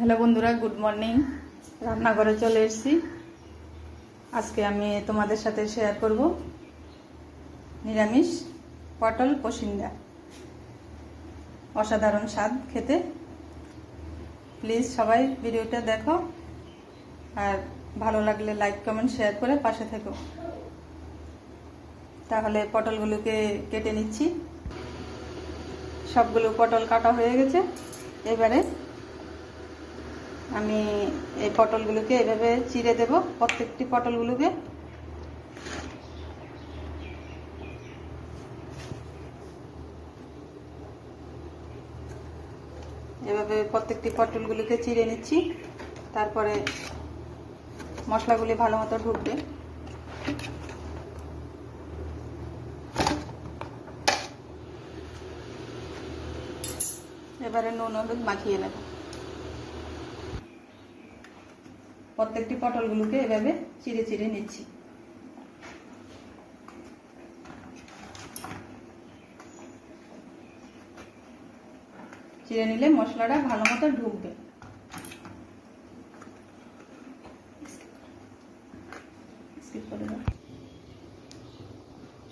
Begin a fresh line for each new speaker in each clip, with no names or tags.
Hello বন্ধুরা, good morning. রান্নাঘরে চলে এসেছি। আজকে আমি তোমাদের সাথে শেয়ার করব নিরামিষ পটল পসিন্দা অসাধারণ স্বাদ খেতে। প্লিজ সবাই ভিডিওটা দেখো আর ভালো লাগলে লাইক কমেন্ট শেয়ার করে পাশে থেকো। তাহলে পটলগুলোকে কেটে নিচ্ছি। সবগুলো পটল কাটা হয়ে গেছে। এবারে আমি এই পটলগুলোকে এভাবে চিড়ে দেব, প্রত্যেকটি পটলগুলোকে। এভাবে প্রত্যেকটি পটলগুলোকে চিড়ে নিচ্ছি, তারপরে মশলাগুলি ভালো মতো ঢুকবে। এবারে নুন হলুদ মাখিয়ে নেব। প্রত্যেকটি পটলগুলোকে এভাবে চিড়ে চিড়ে নিচ্ছি। চিড়ে নিলে মশলাটা ভালো মতো ঢুকবে।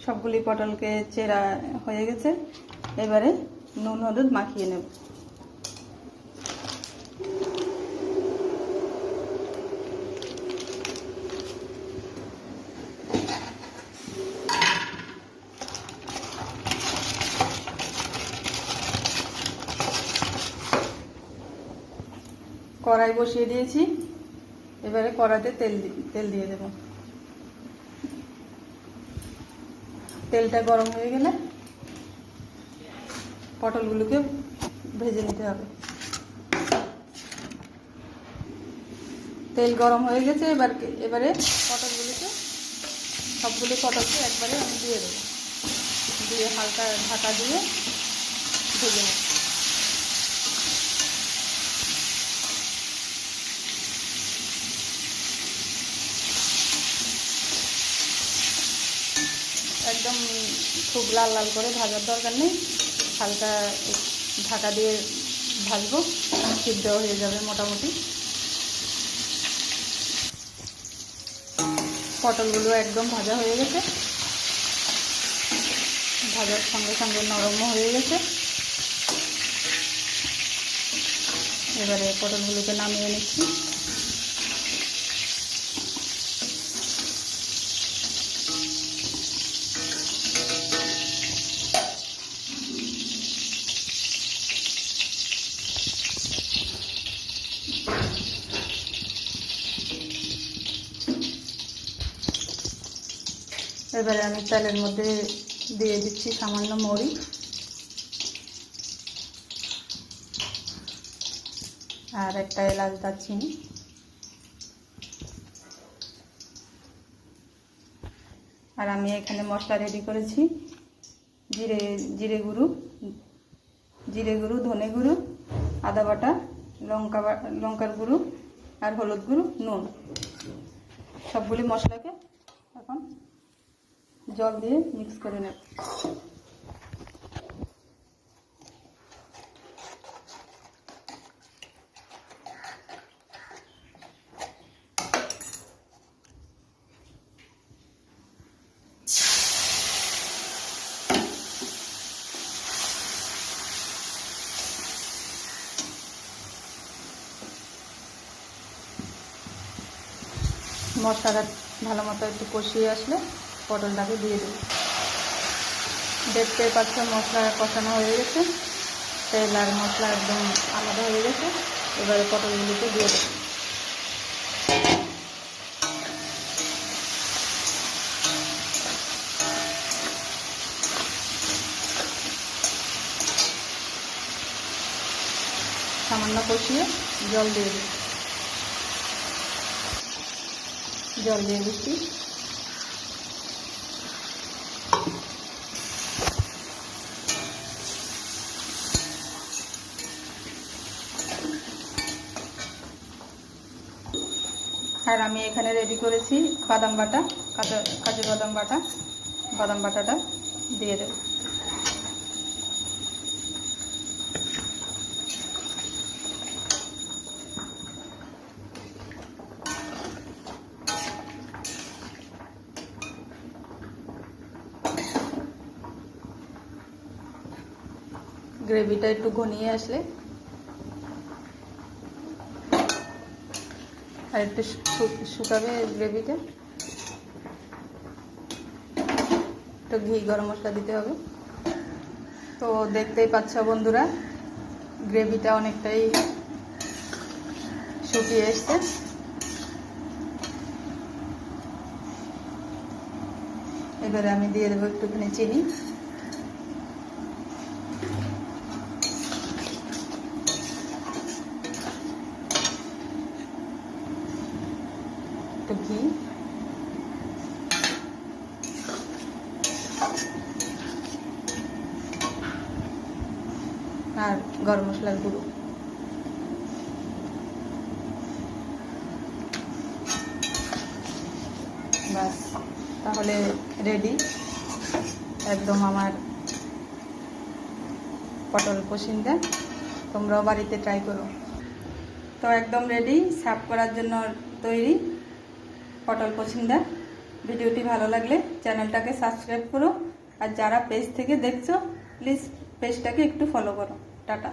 সবগুলি পটলকে চেরা হয়ে গেছে। এবারে নুন হলুদ মাখিয়ে নেব। কড়াই বসিয়ে দিয়েছি। এবারে কড়াইতে তেল তেল দিয়ে দেব। তেলটা গরম হয়ে গেলে পটলগুলোকে ভেজে নিতে হবে। তেল গরম হয়ে গেছে, এবার এবারে পটলগুলোকে, সবগুলো পটলকে একবারে আমি দিয়ে দেবো। দিয়ে হালকা ঢাকা দিয়ে ভেজে নেব একদম খুব লাল লাল করে ভাজার দরকার নেই। হালকা ঢাকা দিয়ে ভাজবো, সিদ্ধ হয়ে যাবে মোটামুটি। পটলগুলো একদম ভাজা হয়ে গেছে। ভাজার সঙ্গে সঙ্গে নরমও হয়ে গেছে। এবারে পটলগুলোকে নামিয়ে নিচ্ছি। এবারে আমি তেলের মধ্যে দিয়ে দিচ্ছি সামান্য মরি আর একটা এলাচ দারচিনি। আর আমি এখানে মশলা রেডি করেছি। জিরে জিরে গুঁড়ো জিরে গুঁড়ো, ধনে গুঁড়ো, আদা বাটা, লঙ্কা লঙ্কার গুঁড়ো আর হলুদ গুঁড়ো, নুন। সবগুলি মশলাকে এখন জল দিয়ে মিক্স করে নেব। মশলাটা ভালো মতো একটু কষিয়ে আসলে পটলটাকে দিয়ে দেবো। দেখতে পাচ্ছ মশলা কষানো হয়ে গেছে। তেল আর মশলা একদম আলাদা হয়ে গেছে। এবারে পটলগুলিকে দিয়ে দেবো। সামান্য কষিয়ে জল দিয়ে দেবো জল দিয়ে দিচ্ছি। আর আমি এখানে রেডি করেছি বাদাম বাটা, কাঁচা, কাজু বাদাম বাটা, বাদাম বাটাটা দিয়ে দেব। গ্রেভিটা একটু ঘনিয়ে আসলে আর একটু শুকাবে গ্রেভিটা। একটু ঘি গরম মশলা দিতে হবে। তো দেখতেই পাচ্ছ বন্ধুরা, গ্রেভিটা অনেকটাই শুকিয়ে এসছে। এবারে আমি দিয়ে দেবো একটুখানি চিনি একটু ঘি আর গরম মশলার গুঁড়ো। বাস তাহলে রেডি একদম আমার পটল পসিনটা তোমরাও বাড়িতে ট্রাই করো। তো একদম রেডি সার্ভ করার জন্য তৈরি পটল পছন্দা ভিডিওটি ভালো লাগলে চ্যানেলটাকে সাবস্ক্রাইব করো। আর যারা পেজ থেকে দেখছ প্লিজ পেজটাকে একটু ফলো করো। টাটা।